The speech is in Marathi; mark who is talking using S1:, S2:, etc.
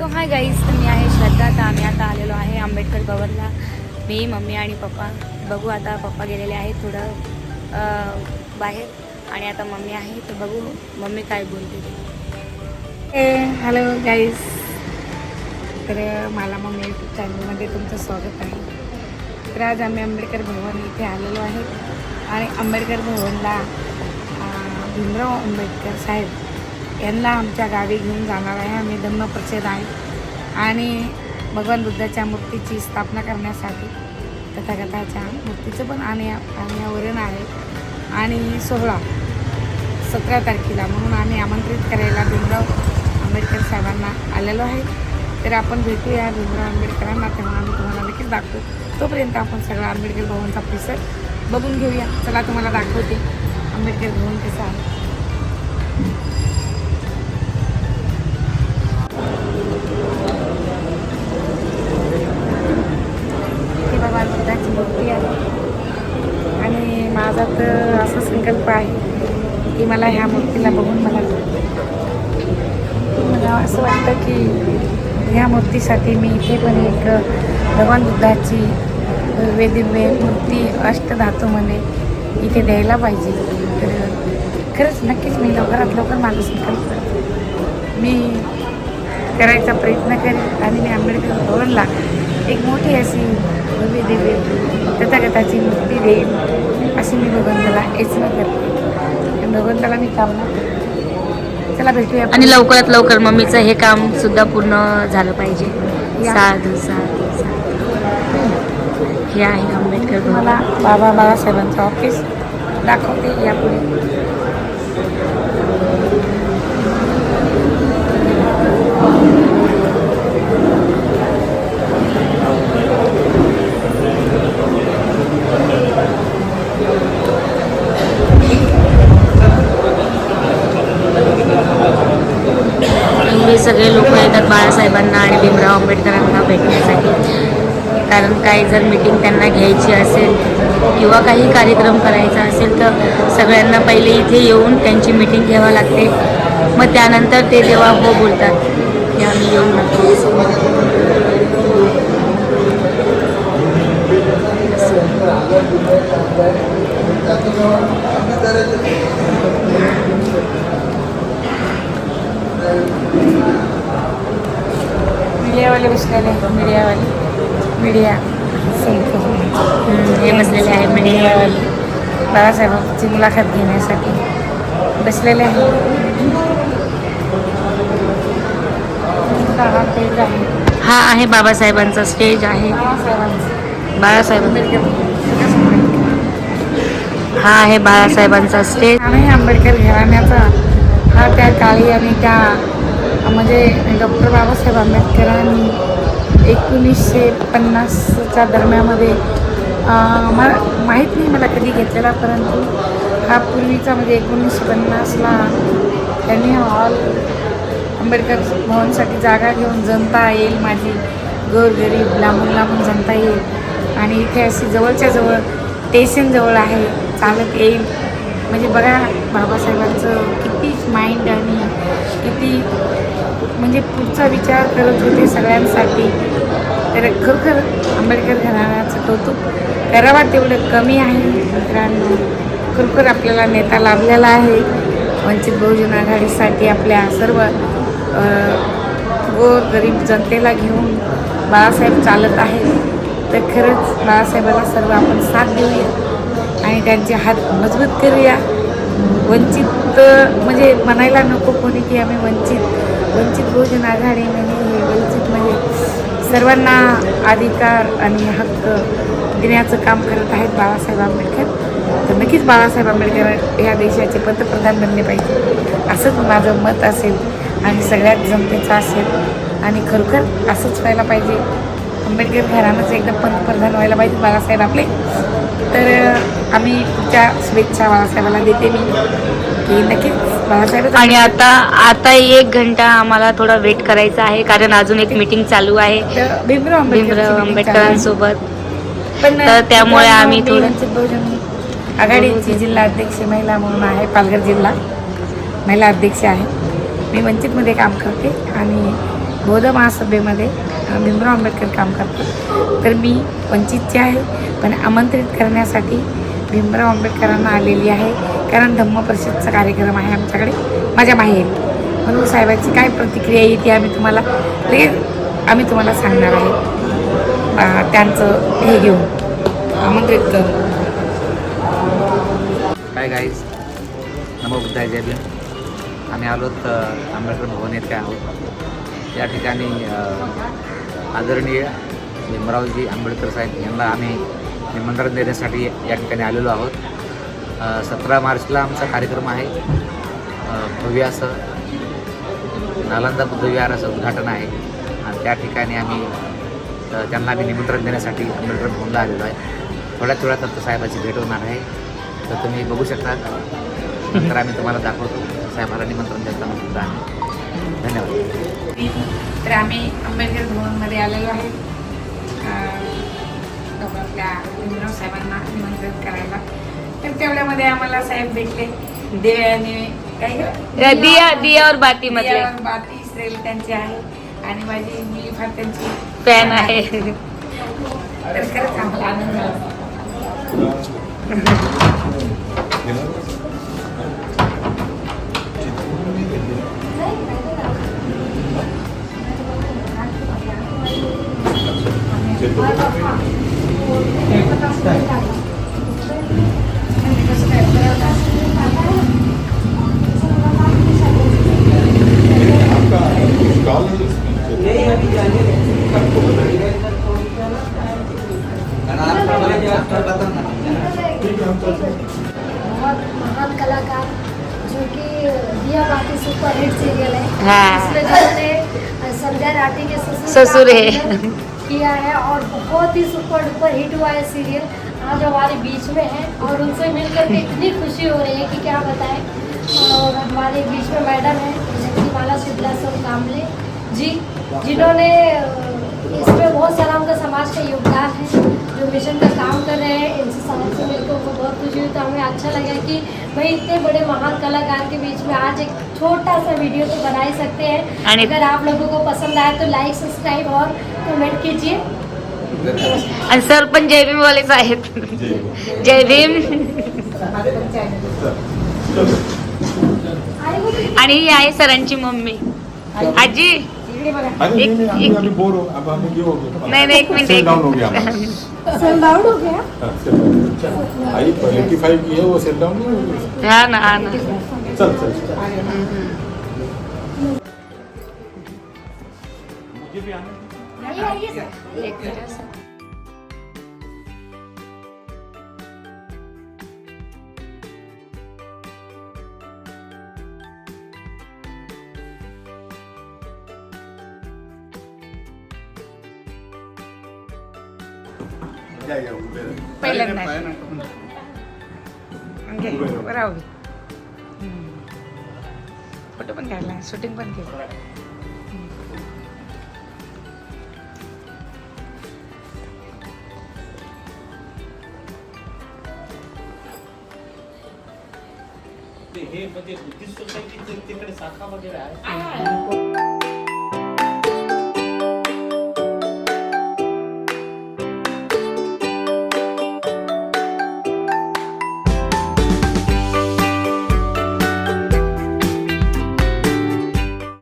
S1: सो हाय गाईज तुम्ही आहे श्रद्धा तर आम्ही आता आलेलो आहे आंबेडकर भवनला. मी मम्मी आणि पप्पा. बघू आता पप्पा गेलेले आहेत थोडं बाहेर. आणि आता मम्मी आहे तर बघू मम्मी काय बोलते. हॅलो गाईज तर मला मम्मी यूट्यूब चॅनलमध्ये तुमचं स्वागत आहे. तर आज आम्ही आंबेडकर भवन इथे आलेलो आहे. आणि आंबेडकर भवनला भीमराव आंबेडकर साहेब यांना आमच्या गावी घेऊन जाणार आहे. आम्ही धम्मप्रचेद आहे. आणि भगवान बुद्धाच्या मूर्तीची स्थापना करण्यासाठी तथागताच्या मूर्तीचं पण आणि अनावरण आहे. आणि सोहळा सतरा तारखेला म्हणून आम्ही आमंत्रित करायला भीमराव आंबेडकर साहेबांना आलेलो आहे. तर आपण भेटूया भीमराव आंबेडकरांना. तेव्हा आम्ही तुम्हाला नक्कीच दाखवू. तोपर्यंत आपण सगळा आंबेडकर भवनचा परिसर बघून घेऊया. चला तुम्हाला दाखवते आंबेडकर भवन कसा आहे. माझा तर असा संकल्प आहे की मला ह्या मूर्तीला बघून मला मला असं वाटतं की ह्या मूर्तीसाठी मी इथे पण एक भगवान बुद्धाची वेदिव्य मूर्ती अष्टधातू म्हणे इथे द्यायला पाहिजे. तर खरंच नक्कीच मी लवकरात लवकर माझा संकल्प मी करायचा प्रयत्न करेन आणि मी आंबेडकर भवनला एक मोठी अशी भव्य दिव्य तथागताची मूर्ती देईन. अशी मी भगवंताला याचना करते. भगवंताला मी कामना करते. चला भेटूया
S2: आणि लवकरात लवकर मम्मीचं हे काम सुद्धा पूर्ण झालं पाहिजे. साधू साधू हे आहे आंबेडकर.
S1: मला बाबा बाबासाहेबांचं ऑफिस दाखवते यापुढे
S2: सगळे बाळासाहेबांना आणि भीमराव आंबेडकरांना भेटण्यासाठी. कारण काही जर मीटिंग त्यांना घ्यायची असेल किंवा काही कार्यक्रम करायचा असेल तर सगळ्यांना पहिले इथे येऊन त्यांची मीटिंग घ्यावं लागते. मग त्यानंतर ते तेव्हा हो बोलतात की आम्ही येऊ नक्कीच
S1: मीडियावाले बसलेले मीडियावाले मीडिया
S2: हे बसलेले आहे मीडिया
S1: मीडियावाले बाळासाहेबांची मुलाखत घेण्यासाठी. बसलेले आहे. हा आहे.
S2: हा आहे बाबासाहेबांचा स्टेज आहे.
S1: बाळासाहेबांचं.
S2: बाळासाहेब हा आहे बाळासाहेबांचा स्टेज
S1: आणि आंबेडकर घराण्याचा. हा त्या काळी आणि त्या म्हणजे डॉक्टर बाबासाहेब आंबेडकरांनी एकोणीसशे पन्नासच्या दरम्यामध्ये मला माहीत नाही मला कधी घेतलेला परंतु हा पूर्वीचा म्हणजे एकोणीसशे पन्नासला त्यांनी हा हॉल आंबेडकर भवनसाठी जागा घेऊन जनता येईल माझी गोरगरीब लांबून लांबून जनता येईल. आणि इथे अशी जवळच्या जवळ स्टेशनजवळ आहे चालत येईल. म्हणजे बघा बाबासाहेबांचं किती माइंड आणि किती म्हणजे पुढचा विचार करत होते सगळ्यांसाठी. तर खरोखर आंबेडकर घराण्याचं कौतुक करावा तेवढं कमी आहे. मित्रांनो खरोखर आपल्याला नेता लाभलेला आहे. वंचित बहुजन आघाडीसाठी आपल्या सर्व गोर गरीब जनतेला घेऊन बाळासाहेब चालत आहेत. तर खरंच बाळासाहेबाला सर्व आपण साथ देऊया आणि त्यांचे हात मजबूत करूया. वंचित म्हणजे म्हणायला नको कोणी की आम्ही वंचित. वंचित बहुजन आघाडी म्हणजे वंचित म्हणजे सर्वांना अधिकार आणि हक्क देण्याचं काम करत आहेत बाळासाहेब आंबेडकर. तर नक्कीच बाळासाहेब आंबेडकर या देशाचे पंतप्रधान बनले पाहिजे. असंच माझं मत असेल आणि सगळ्यात जनतेचं असेल. आणि खरोखर असंच व्हायला पाहिजे. आंबेडकर घरानंच एकदम पंतप्रधान व्हायला पाहिजे बाळासाहेब आपले. तर आम्ही पुढच्या शुभेच्छा बाळासाहेबाला देते मी. की नक्कीच बाळासाहेब
S2: आणि आता आता एक घंटा आम्हाला थोडा वेट करायचा आहे कारण अजून एक मीटिंग चालू आहे.
S1: भीमराव
S2: भीमराव
S1: आंबेडकर
S2: आंबेडकरांसोबत.
S1: पण
S2: तर त्यामुळे आम्ही थोडं-
S1: आघाडीची जिल्हा अध्यक्ष महिला म्हणून आहे पालघर जिल्हा महिला अध्यक्ष आहे. मी वंचितमध्ये काम करते आणि बौद्ध महासभेमध्ये भीमराव आंबेडकर काम करतो तर मी वंचितची आहे पण आमंत्रित करण्यासाठी भीमराव आंबेडकरांना आलेली आहे. कारण धम्म परिषदचा कार्यक्रम आहे आमच्याकडे. माझ्या बाहेर. म्हणून साहेबांची काय प्रतिक्रिया येते ती आम्ही तुम्हाला लगेच आम्ही तुम्हाला सांगणार आहे. त्यांचं हे घेऊन. आमंत्रित करून.
S3: काय गाईज नमो बुद्धाय जय भीम. आम्ही आलोत तर आंबेडकर भवन येथे आहोत. या ठिकाणी आदरणीय भीमरावजी आंबेडकर साहेब यांना आम्ही निमंत्रण देण्यासाठी या ठिकाणी आलेलो आहोत. सतरा मार्चला आमचा कार्यक्रम आहे. भव्य असं नालंदा बुद्धविहाराचं उद्घाटन आहे. आणि त्या ठिकाणी आम्ही त्यांना आम्ही निमंत्रण देण्यासाठी आंबेडकर भवनला आलेलो आहे. थोड्याच वेळात आता साहेबाची भेट होणार आहे. तर तुम्ही बघू शकता. नंतर आम्ही तुम्हाला दाखवतो. साहेबाला निमंत्रण देताना सुद्धा आम्ही. धन्यवाद.
S1: तर आम्ही आंबेडकर भवनमध्ये आलेलो आहे. आपल्या भीमराव साहेबांना निमंत्रित करायला. तर तेवढ्यामध्ये आम्हाला साहेब भेटले. देवाने काय?
S2: दिया दिया और बाती मधले
S1: बाती इस्रेल त्यांची आहे. आणि माझी मुली फार त्यांची
S2: फॅन आहे.
S1: तर खरंच आम्हाला आनंद झाला.
S4: है। संध्या राठी के ससुर
S2: है।
S4: किया है और बहुत ही सुपर डुपर हिट हुआ है सीरियल आज हमारे बीच में है और उनसे मिलकर के इतनी खुशी हो रही है कि क्या बताएँ और हमारे बीच में मैडम है शक्तिमाला शुक्ला सर कामले जी जिन्होंने इसमें बहुत सारा उनका समाज का योगदान है जो मिशन का काम कर रहे हैं इनसे समाज से मिलकर उनको बहुत खुशी हुई तो हमें अच्छा लगा कि भाई इतने बड़े महान कलाकार के बीच में आज एक छोटा सा वीडियो तो बना ही सकते हैं।
S2: आणि-
S4: अगर आप लोगों को पसंद आए तो लाइक सब्सक्राइब और कमेंट कीजिए।
S2: आणि सर पण जय भीम वालेच आहेत जय भीम। आणि ही आहे सरांची मम्मी। आजी
S5: नहीं, नहीं,
S2: एक-
S5: अभी बोर हो अब हमें ये हो गया
S2: नहीं, नहीं, एक मिनट, एक
S5: हो
S2: मिनट।
S4: हो
S5: हाँ, है हो
S2: हा ना हा ना.
S5: चल चल चल
S4: आइए आइए सर
S2: एक मिनिट.
S1: पहिल्यांदा घे उभं राहू घे फोटो पण काढला शूटिंग पण केलं
S6: हे म्हणजे बुद्धिस्ट सोसायटीचं तिकडे शाखा वगैरे आहे